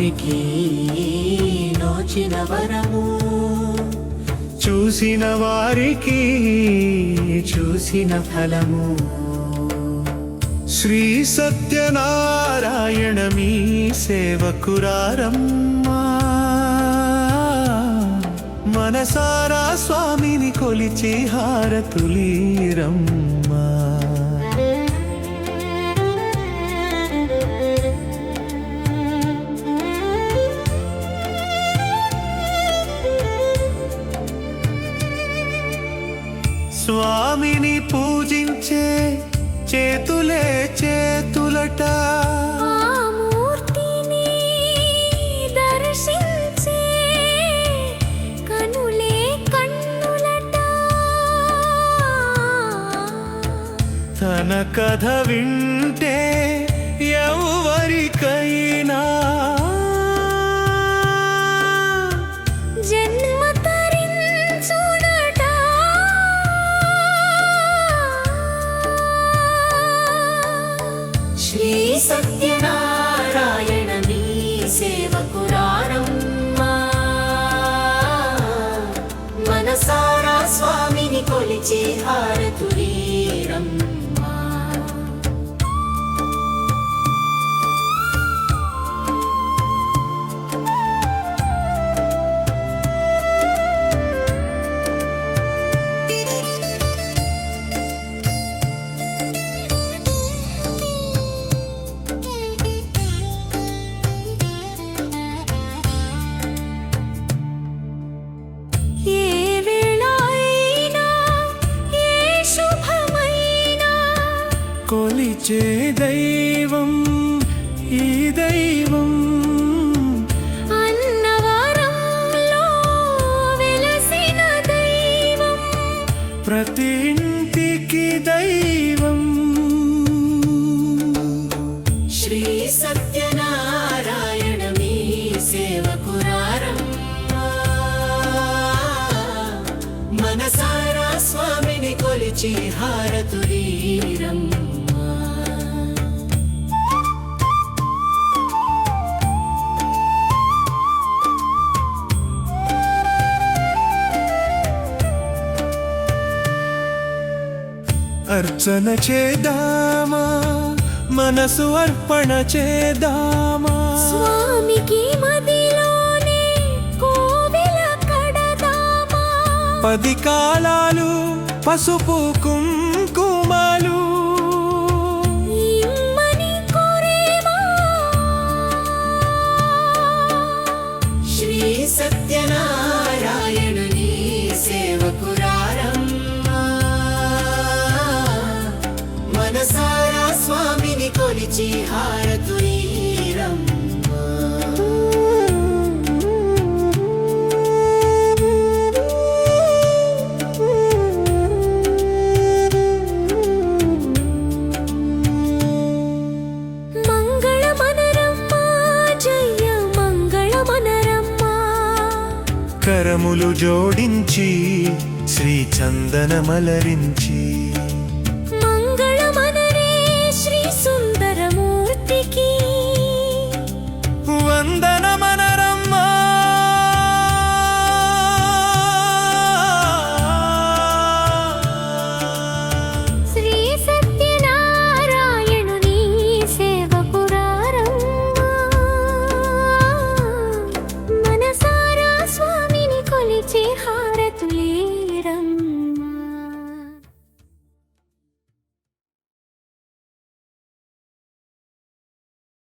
వారికి నోచిన వరము చూసిన వారికి చూసిన ఫలము. శ్రీ సత్యనారాయణ మీ సేవకురారమ్మా. మనసారా స్వామిని కొలిచి హారతులీరమ్మా స్వామిని పూజించే చేతులే చేతులట. తన కథ వింటే మనసారా స్వామిని కొలిచే హారతులీరమ్మా. కొలిచే దైవం ఈ దైవం. ప్రతి ఇంటికి దైవం. శ్రీ సత్యనారాయణ మీ సేవకురారమ్మా. మనసారా స్వామిని కొలిచి అర్చన చేద్దామా? మనసు అర్పణ చేద్దామా? స్వామికి మదిలోనే కోవెల కడదామా? పది కాలాలు పసుపు కుంకుమలు. శ్రీ సత్యనారాయణుని అక్షరములు జోడించి శ్రీ చందన మలరించి శ్రీ సుందరమూర్తికి. వందనమన